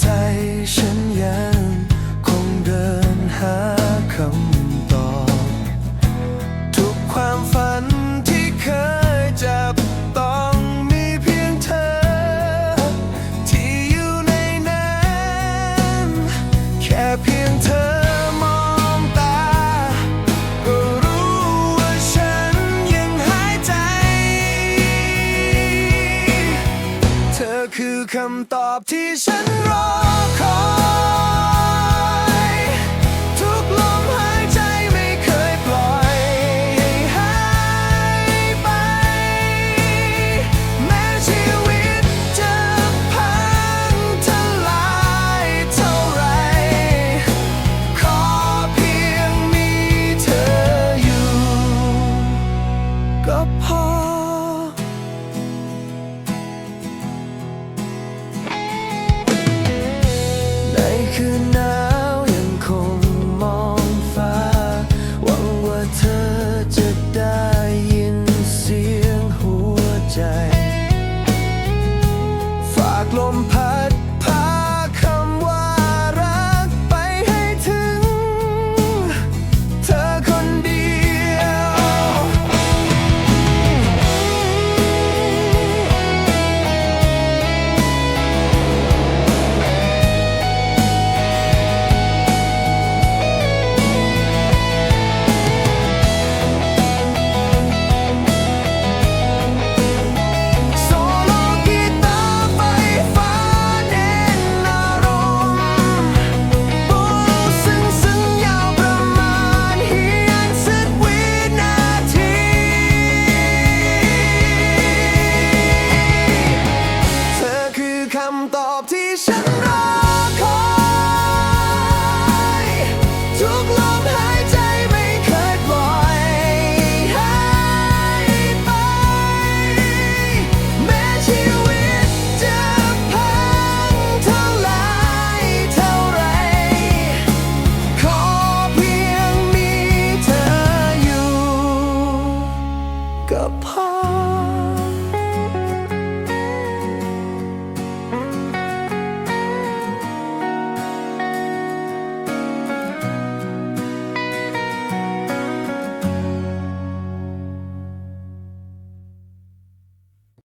ใจ คือคำตอบที่ฉันรอคอย ฝากลมพ ที่ฉันรอคอยทุกลมหายใจไม่เคยปล่อยให้ไป แม้ชีวิตจะพังท่ายเท่าไร ขอเพียงมีเธออยู่ ก็พอ